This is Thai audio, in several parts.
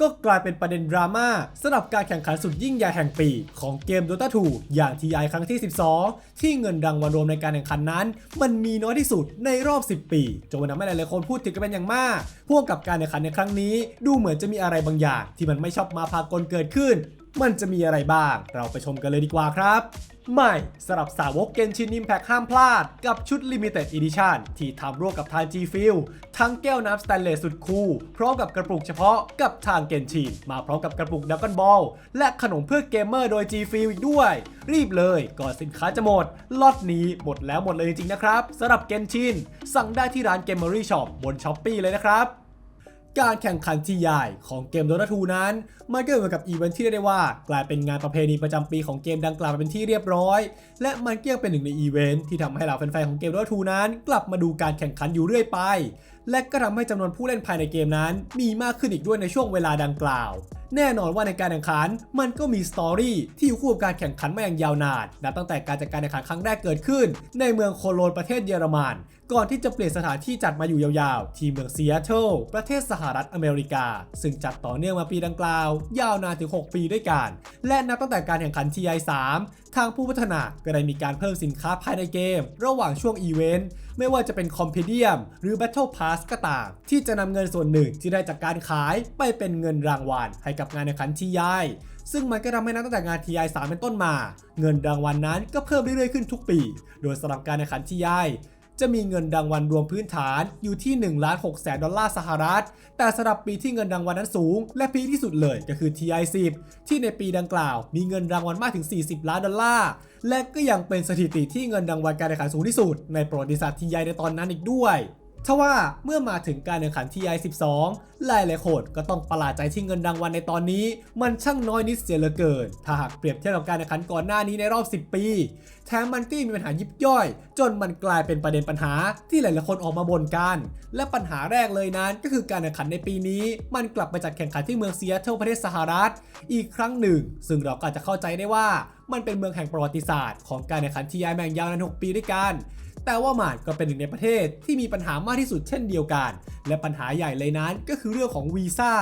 ก็กลายเป็นประเด็นดราม่าสำหรับการแข่งขันสุดยิ่งใหญ่แห่งปี ของเกม Dota 2 อย่าง TI ครั้งที่ 12 ที่เงินรางวัลรวมในการแข่งขันนั้น มันมีน้อยที่สุดในรอบ 10 ปีจนทำให้หลายๆคนพูดถึงกันเป็นอย่างมากพ่วงกับการแข่งขันในครั้งนี้ ดูเหมือนจะมีอะไรบางอย่าง ที่มันไม่ชอบมาพากลเกิดขึ้น มันจะมีอะไรบ้าง เราไปชมกันเลยดีกว่าครับใหม่สำหรับสาวกเกนชิน Impact ห้ามพลาด กับชุด Limited Edition ที่ทำร่วมกับทาง G f i l ทั้งแก้วน้ำสแตนเลสสุดคูลพร้อมกับกระปุกเฉพาะกับทางเกนชิน มาพร้อมกับกระปุกดักกันบอลและขนมเพื่อเกมเมอร์โดย G f i l อีกด้วย รีบเลยก่อนสินค้าจะหมดล็อตนี้หมดแล้วหมดเลยจริงๆนะครับสำหรับเกนชิน สั่งได้ที่ร้าน Gamery Shop บน Shopee เลยนะครับ การแข่งขันที่ใหญ่ของเกม Dota 2นั้น มันก็เหมือนกับอีเวนท์ที่เรียกได้ว่ากลายเป็นงานประเพณีประจำปีของเกมดังกล่าวเป็นที่เรียบร้อย และมันก็ยังเป็นหนึ่งในอีเวนท์ที่ทำให้เหล่าแฟนๆของเกม Dota 2นั้น กลับมาดูการแข่งขันอยู่เรื่อยไป และก็ทำให้จำนวนผู้เล่นภายในเกมนั้น มีมากขึ้นอีกด้วยในช่วงเวลาดังกล่าว แน่นอนว่าในการแข่งขันมันก็มีสตอรี่ที่อยู่คู่กับการแข่งขันมาอย่างยาวนานนับตั้งแต่การจัดการแข่งขันครั้งแรกเกิดขึ้น ในเมืองโคโลนประเทศเยอรมัน ก่อนที่จะเปลี่ยนสถานที่จัดมาอยู่ยาวๆ ที่เมืองซีแอตเทิลประเทศสหรัฐอเมริกา ซึ่งจัดต่อเนื่องมาปีดังกล่าว ยาวนานถึง 6 ปีด้วยกัน และนับตั้งแต่การแข่งขัน TI 3 ทางผู้พัฒนาก็ได้มีการเพิ่มสินค้าภายในเกม ระหว่างช่วงอีเวนต์ไม่ว่าจะเป็นคอมเพเดียมหรือ Battle Pass ก็ตาม ที่จะนำเงินส่วนหนึ่งที่ได้จากการขายไปเป็นเงินรางวัลให้กับงานแข่งขัน TI ซึ่งมันก็ทำให้นับตั้งแต่งาน TI 3 เป็นต้นมา เงินรางวัลนั้นก็เพิ่มเรื่อยๆขึ้นทุกปี โดยสำหรับการแข่งขัน TI จะมีเงินรางวัลรวมพื้นฐานอยู่ที่1ล้าน6แสนดอลลาร์สหรัฐ แต่สำหรับปีที่เงินรางวัลนั้นสูง และพีที่สุดเลยก็คือ TI 10 ที่ในปีดังกล่าว มีเงินรางวัลมากถึง 40 ล้านดอลลาร์ และก็ยังเป็นสถิติที่เงินรางวัลการแข่งขันสูงที่สุดในประวัติศาสตร์ TI ในตอนนั้นอีกด้วย ทว่าเมื่อมาถึงการแข่งขัน TI 12 หลายหลายๆคนก็ต้องประหลาดใจที่เงินรางวัลในตอนนี้ มันช่างน้อยนิดเสียเหลือเกิน ถ้าหากเปรียบเทียบกับการแข่งขันก่อนหน้านี้ในรอบ 10 ปี แถมมันก็ยังมีปัญหายิบย่อย จนมันกลายเป็นประเด็นปัญหาที่หลายๆคนออกมาบ่นกัน และปัญหาแรกเลยนั้นก็คือการแข่งขันในปีนี้ มันกลับไปจัดแข่งขันที่เมืองเซีแอตเทิลประเทศสหรัฐ อีกครั้งหนึ่ง ซึ่งเราก็จะเข้าใจได้ว่ามันเป็นเมืองแห่งประวัติศาสตร์ของการแข่งขันทีไอแมงยาวนาน6ปีด้วยกัน แต่ว่ามันก็เป็นหนึ่งในประเทศที่มีปัญหามากที่สุดเช่นเดียวกัน และปัญหาใหญ่เลยนั้นก็คือเรื่องของวีซ่า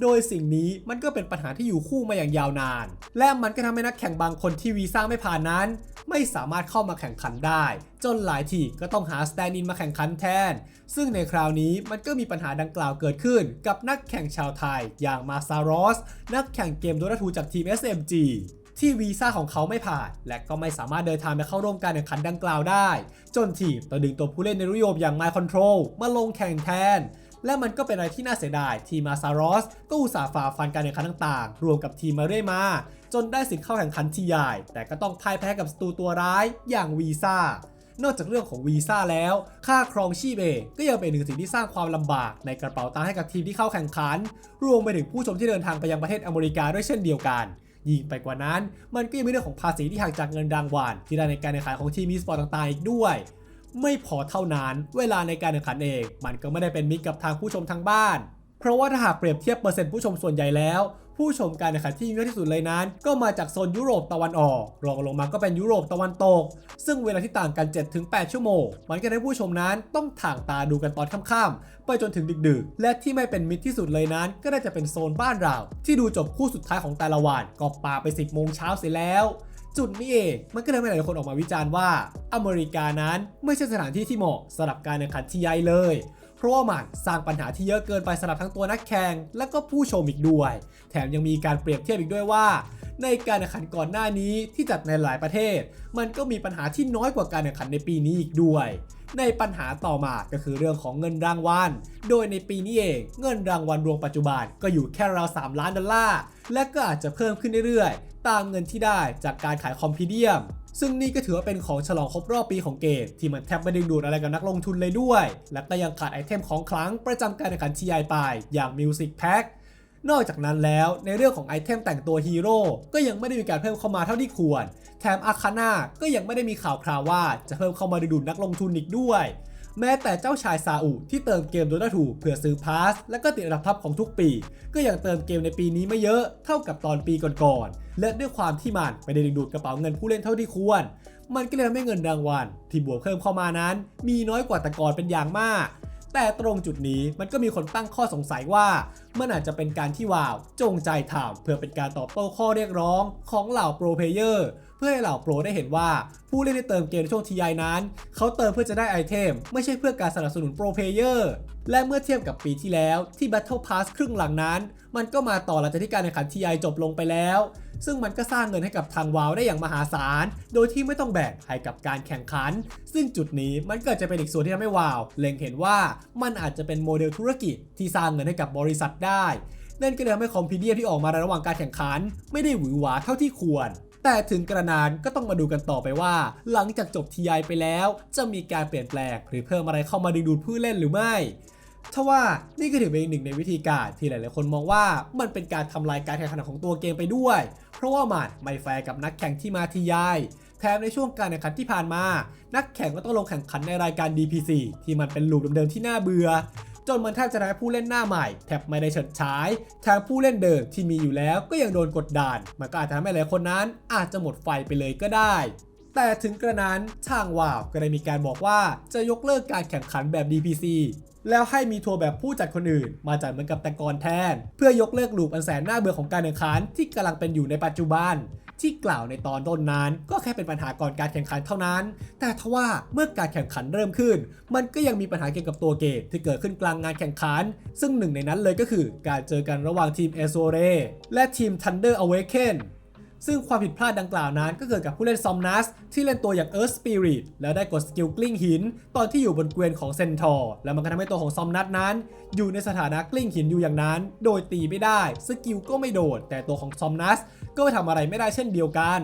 โดยสิ่งนี้มันก็เป็นปัญหาที่อยู่คู่มาอย่างยาวนาน และมันก็ทำให้นักแข่งบางคนที่วีซ่าไม่ผ่านนั้น ไม่สามารถเข้ามาแข่งขันได้ จนหลายทีก็ต้องหาสแตนดินมาแข่งขันแทน ซึ่งในคราวนี้มันก็มีปัญหาดังกล่าวเกิดขึ้น กับนักแข่งชาวไทย อย่างมาซารอส นักแข่งเกมโดตาทูจากทีม SMG ที่วีซ่าของเขาไม่ผ่าน และก็ไม่สามารถเดินทางไปเข้าร่วมการแข่งขันดังกล่าวได้ จนทีมต้องดึงตัวผู้เล่นในรุ่นโยมอย่าง My Control มาลงแข่งแทนและมันก็เป็นอะไรที่น่าเสียดาย ทีมมาซารอสก็อุตส่าห์ฝ่าฟันการแข่งขันต่างๆ รวมกับทีมมาเรื่อยมา จนได้สิทธิ์เข้าแข่งขันทีใหญ่ แต่ก็ต้องพ่ายแพ้กับศัตรูตัวร้ายอย่างวีซ่านอกจากเรื่องของวีซ่าแล้ว ค่าครองชีพเองก็ยังเป็นหนึ่งสิ่งที่สร้างความลำบากในกระเป๋าตังค์ให้กับทีมที่เข้าแข่งขัน รวมไปถึงผู้ชมที่เดินทางไปยังประเทศอเมริกาด้วยเช่นเดียวกัน ยิ่งไปกว่านั้น มันก็ยังมีเรื่องของภาษีที่หักจากเงินรางวัลที่ได้ในการแข่งขันของทีมมีสปอร์ตต่างๆอีกด้วย ไม่พอเท่านั้น เวลาในการแข่งขันเอง มันก็ไม่ได้เป็นมิตรกับทางผู้ชมทางบ้าน เพราะว่าถ้าหากเปรียบเทียบเปอร์เซ็นต์ผู้ชมส่วนใหญ่แล้ว ผู้ชมการแข่งขันที่เยอะที่สุดเลยนั้น ก็มาจากโซนยุโรปตะวันออกรองลงมาก็เป็นยุโรปตะวันตก ซึ่งเวลาที่ต่างกัน 7-8 ชั่วโมง มันก็ทำให้ผู้ชมนั้นต้องถ่างตาดูกันตอนค่ำๆไปจนถึงดึกๆ และที่ไม่เป็นมิตรที่สุดเลยนั้น ก็ได้จะเป็นโซนบ้านเรา ที่ดูจบคู่สุดท้ายของแต่ละวันก็ปาไป 10โมงเช้าเสียแล้ว จุดนี้เองมันก็เลยมีหลายคนออกมาวิจารณ์ว่าอเมริกานั้นไม่ใช่สถานที่ที่เหมาะสำหรับการแข่งขันที่ใหญ่เลย เพราะว่ามันสร้างปัญหาที่เยอะเกินไปสำหรับทั้งตัวนักแข่งและก็ผู้ชมอีกด้วย แถมยังมีการเปรียบเทียบอีกด้วยว่า ในการแข่งขันก่อนหน้านี้ที่จัดในหลายประเทศ มันก็มีปัญหาที่น้อยกว่าการแข่งขันในปีนี้อีกด้วย ในปัญหาต่อมาก็คือเรื่องของเงินรางวัล โดยในปีนี้เองเงินรางวัลรวมปัจจุบันก็อยู่แค่ราว 3 ล้านดอลลาร์ และก็อาจจะเพิ่มขึ้นเรื่อยๆ ตามเงินที่ได้จากการขายคอมพิเดียม ซึ่งนี่ก็ถือว่าเป็นของฉลองครบรอบปีของเกม ที่มันแทบไม่ดึงดูดอะไรกับนักลงทุนเลยด้วย และก็ยังขาดไอเทมของขลังประจำการแข่งขัน TI ไปอย่าง Music Pack นอกจากนั้นแล้วในเรื่องของไอเทมแต่งตัวฮีโร่ก็ยังไม่ได้มีการเพิ่มเข้ามาเท่าที่ควร แถมอาคาน่าก็ยังไม่ได้มีข่าวคราวว่าจะเพิ่มเข้ามาดึงดูดนักลงทุนอีกด้วย แม้แต่เจ้าชายซาอุที่เติมเกม Dota 2เพื่อซื้อพาส และก็ติดอันดับท็อปของทุกปี ก็ยังเติมเกมในปีนี้ไม่เยอะเท่ากับตอนปีก่อนๆและด้วยความที่มันไม่ได้ดึงดูดกระเป๋าเงินผู้เล่นเท่าที่ควรมันก็เลยทำให้เงินรางวัลที่บวกเพิ่มเข้ามานั้น มีน้อยกว่าแต่ก่อนเป็นอย่างมาก แต่ตรงจุดนี้มันก็มีคนตั้งข้อสงสัยว่า มันอาจจะเป็นการที่วาวจงใจทำเพื่อเป็นการตอบโต้ข้อเรียกร้องของเหล่าโปรเพลเยอร์เพื่อให้เหล่าโปรได้เห็นว่า ผู้เล่นที่เติมเกมในช่วง TI นั้น เขาเติมเพื่อจะได้ไอเทม ไม่ใช่เพื่อการสนับสนุนโปรเพลเยอร์และเมื่อเทียบกับปีที่แล้วที่ Battle Pass ครึ่งหลังนั้น มันก็มาต่อหลังจากที่การแข่งขัน TI จบลงไปแล้ว ซึ่งมันก็สร้างเงินให้กับทางวาวได้อย่างมหาศาล โดยที่ไม่ต้องแบกให้กับการแข่งขัน ซึ่งจุดนี้มันก็จะเป็นอีกส่วนที่ทำให้วาว เล็งเห็นว่ามันอาจจะเป็นโมเดลธุรกิจที่สร้างเงินให้กับบริษัทได้ นั่นก็เลยทำให้คอมพิเดียที่ออกมาในระหว่างการแข่งขัน ไม่ได้หวือหวาเท่าที่ควรแต่ถึงกระนั้นก็ต้องมาดูกันต่อไปว่า หลังจากจบ TI ไปแล้ว จะมีการเปลี่ยนแปลงหรือเพิ่มอะไรเข้ามาดึงดูดผู้เล่นหรือไม่ ทว่านี่ก็ถือเป็นอีกหนึ่งในวิธีการที่หลายๆคนมองว่ามันเป็นการทำลายการแข่งขันของตัวเกมไปด้วย เพราะว่ามันไม่แฟร์กับนักแข่งที่มาทียายแถมในช่วงการแข่งขันที่ผ่านมา นักแข่งก็ต้องลงแข่งขันในรายการ DPC ที่มันเป็นลูปเดิมๆที่น่าเบื่อจนมันแทบจะทำให้ผู้เล่นหน้าใหม่แทบไม่ได้เฉิดฉายแถมผู้เล่นเดิมที่มีอยู่แล้วก็ยังโดนกดดันมันก็อาจจะทำให้หลายคนนั้น อาจจะหมดไฟไปเลยก็ได้ แต่ถึงกระนั้นทางวาวก็ได้มีการบอกว่าจะยกเลิกการแข่งขันแบบ DPC แล้วให้มีทัวร์แบบผู้จัดคนอื่น มาจัดเหมือนกับแต่ก่อนแทน เพื่อยกเลิกลูปอันแสนน่าเบื่อของการแข่งขันที่กำลังเป็นอยู่ในปัจจุบันที่กล่าวในตอนต้นนั้น ก็แค่เป็นปัญหาก่อนการแข่งขันเท่านั้น แต่ทว่าเมื่อการแข่งขันเริ่มขึ้น มันก็ยังมีปัญหาเกี่ยวกับตัวเกมที่เกิดขึ้นกลางงานแข่งขัน ซึ่งหนึ่งในนั้นเลยก็คือการเจอกันระหว่างทีมเอโซเรและทีม Thunder Awaken ซึ่งความผิดพลาดดังกล่าวนั้นก็เกิดกับผู้เล่นซอมนัสที่เล่นตัวอย่าง Earth Spirit แล้วได้กดสกิลกลิ้งหิน ตอนที่อยู่บนเกวียนของเซนทอร์แล้วมันก็ทำให้ตัวของซอมนัสนั้น อยู่ในสถานะกลิ้งหินอยู่อย่างนั้น โดยตีไม่ได้สกิลก็ไม่โดด แต่ตัวของซอมนัสก็ไปทำอะไรไม่ได้เช่นเดียวกัน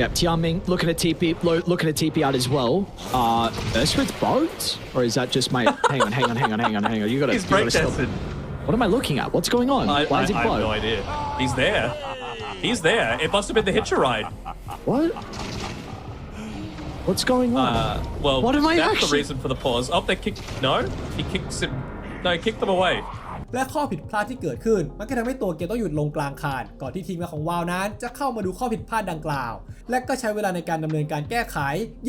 Yep, Tianming looking at TP, lo- looking at TP out as well. Uh, Earthsmith boat? Or is that just my. hang on, hang on, hang on, hang on, hang on. You gotta, He's you gotta stop. breakdancing. What am I looking at? What's going on? I, Why I, is it I have no boat? idea. He's there. He's there. It must have been the Hitcher ride. What? What's going on? Uh, well, What am I that's actually- the reason for the pause. Oh, they kicked. No, he kicks him. No, he kicked them away. และข้อผิดพลาดที่เกิดขึ้น มันก็ทำให้ตัวเกมต้องหยุดลงกลางคานก่อนที่ทีมงานของวาวนั้น จะเข้ามาดูข้อผิดพลาดดังกล่าว และก็ใช้เวลาในการดำเนินการแก้ไข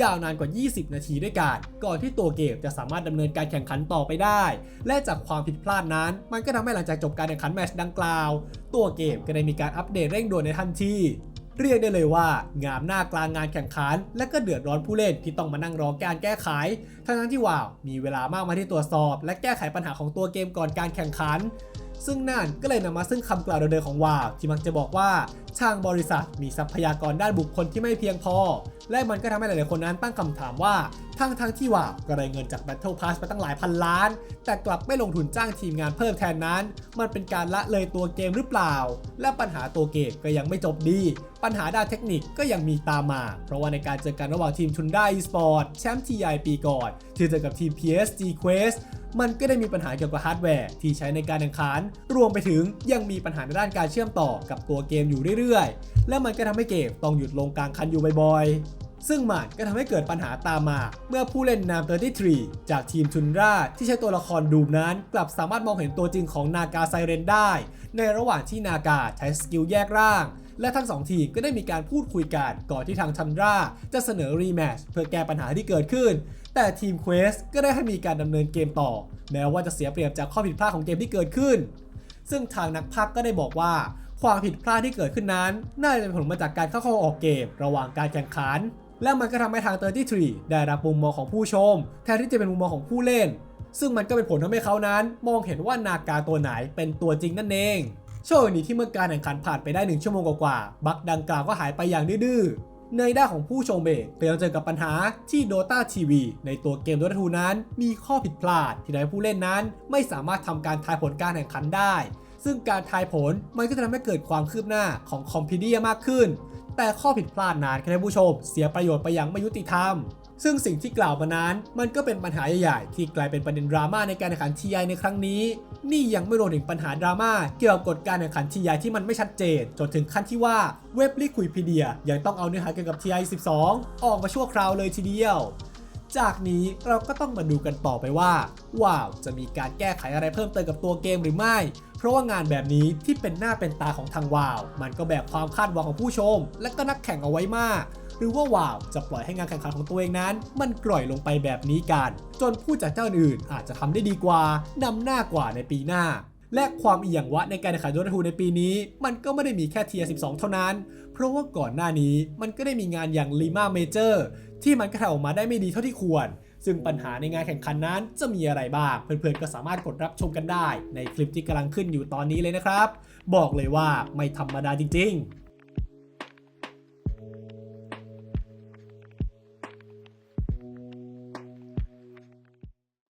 ยาวนานกว่า 20 นาทีด้วยกันก่อนที่ตัวเกมจะสามารถดำเนินการแข่งขันต่อไปได้ และจากความผิดพลาดนั้น มันก็ทำให้หลังจากจบการแข่งขันแมตช์ดังกล่าว ตัวเกมก็ได้มีการอัปเดตเร่งด่วนในทันที เรียกได้เลยว่า งามหน้ากลางงานแข่งขัน และก็เดือดร้อนผู้เล่นที่ต้องมานั่งรอการแก้ไข ทั้งๆที่ว่าวมีเวลามากมาที่ตรวจสอบ และแก้ไขปัญหาของตัวเกมก่อนการแข่งขันซึ่งนั่นก็เลยนำมาซึ่งคำกล่าวเดิมๆของวาวที่มักจะบอกว่า ทางบริษัทมีทรัพยากรด้านบุคคลที่ไม่เพียงพอ และมันก็ทำให้หลายๆคนนั้นตั้งคำถามว่าทั้งทั้งๆที่ว่าวก็ได้เงินจาก Battle Pass ไปตั้งหลายพันล้าน แต่กลับไม่ลงทุนจ้างทีมงานเพิ่มแทนนั้น มันเป็นการละเลยตัวเกมหรือเปล่า และปัญหาตัวเกมก็ยังไม่จบดี ปัญหาด้านเทคนิคก็ยังมีตามมา เพราะว่าในการเจอกันระหว่างทีมชุนได้าอีสปอร์ตแชมป์ TI ปีก่อนที่เจอกับทีม PSG Quest มันก็ได้มีปัญหาเกี่ยวกับฮาร์ดแวร์ที่ใช้ในการแข่งขัน รวมไปถึงยังมีปัญหาในด้านการเชื่อมต่อกับตัวเกมอยู่เรื่อยๆ และมันก็ทำให้เกมต้องหยุดลงกลางคันอยู่บ่อยๆ ซึ่งมันก็ทำให้เกิดปัญหาตามมา เมื่อผู้เล่นนาม33 จากทีมชุนราที่ใช้ตัวละครดูมนั้น กลับสามารถมองเห็นตัวจริงของนากาไซเรนได้ ในระหว่างที่นากาใช้สกิลแยกร่างและทั้งสองทีมก็ได้มีการพูดคุยกันก่อนที่ทางทันราจะเสนอรีแมชเพื่อแก้ปัญหาที่เกิดขึ้น แต่ทีมเควสก็ได้ให้มีการดำเนินเกมต่อ แม้ว่าจะเสียเปรียบจากข้อผิดพลาดของเกมที่เกิดขึ้น ซึ่งทางนักพากก็ได้บอกว่า ความผิดพลาดที่เกิดขึ้นนั้น น่าจะเป็นผลมาจากการเข้าเข้าออกเกม ระหว่างการแข่งขัน และมันก็ทำให้ทาง33ได้รับมุมมองของผู้ชม แทนที่จะเป็นมุมมองของผู้เล่น ซึ่งมันก็เป็นผลทำให้เขานั้น มองเห็นว่านากาตัวไหนเป็นตัวจริงนั่นเองโชคดีที่เมื่อการแข่งขันผ่านไปได้ 1 ชั่วโมงกว่าๆบักดังกล่าวก็หายไปอย่างดื้อในด้านของผู้ชมเองก็ยังเจอกับปัญหาที่ Dota TV ในตัวเกม Dota 2นั้น มีข้อผิดพลาดที่ทำให้ผู้เล่นนั้น ไม่สามารถทำการทายผลการแข่งขันได้ ซึ่งการทายผลมันก็จะทำให้เกิดความคืบหน้าของคอมพิวเดียมากขึ้น แต่ข้อผิดพลาดนั้นก็ให้ผู้ชม เสียประโยชน์ไปอย่างไม่ยุติธรรม ซึ่งสิ่งที่กล่าวมานั้น มันก็เป็นปัญหาใหญ่ๆที่กลายเป็นประเด็นดราม่าในการแข่งขัน TI ในครั้งนี้ นี่ยังไม่รวมถึงปัญหาดราม่าเกี่ยวกับกฎการแข่งขัน TI ที่มันไม่ชัดเจน จนถึงขั้นที่ว่าเว็บลิคุยพีเดียยังต้องเอาเนื้อหาเกี่ยวกับ TI 12 ออกมาชั่วคราวเลยทีเดียวจากนี้เราก็ต้องมาดูกันต่อไปว่า ว้าว จะมีการแก้ไขอะไรเพิ่มเติมกับตัวเกมหรือไม่ เพราะว่างานแบบนี้ที่เป็นหน้าเป็นตาของทางวาว มันก็แบกความคาดหวังของผู้ชม และก็นักแข่งเอาไว้มาก หรือว่าวาวจะปล่อยให้งานแข่งขันของตัวเองนั้น มันกร่อยลงไปแบบนี้กัน จนผู้จัดเจ้าอื่นอาจจะทำได้ดีกว่านำหน้ากว่าในปีหน้าและความเอียงวะในการแข่งขัน Dota 2ในปีนี้ มันก็ไม่ได้มีแค่เทียร์12 เท่านั้น เพราะว่าก่อนหน้านี้มันก็ได้มีงานอย่าง Lima Major ที่มันก็ทำออกมาได้ไม่ดีเท่าที่ควร ซึ่งปัญหาในงานแข่งขันนั้นจะมีอะไรบ้าง เพื่อนๆก็สามารถกดรับชมกันได้ ในคลิปที่กำลังขึ้นอยู่ตอนนี้เลยนะครับ บอกเลยว่าไม่ธรรมดาจริง ๆ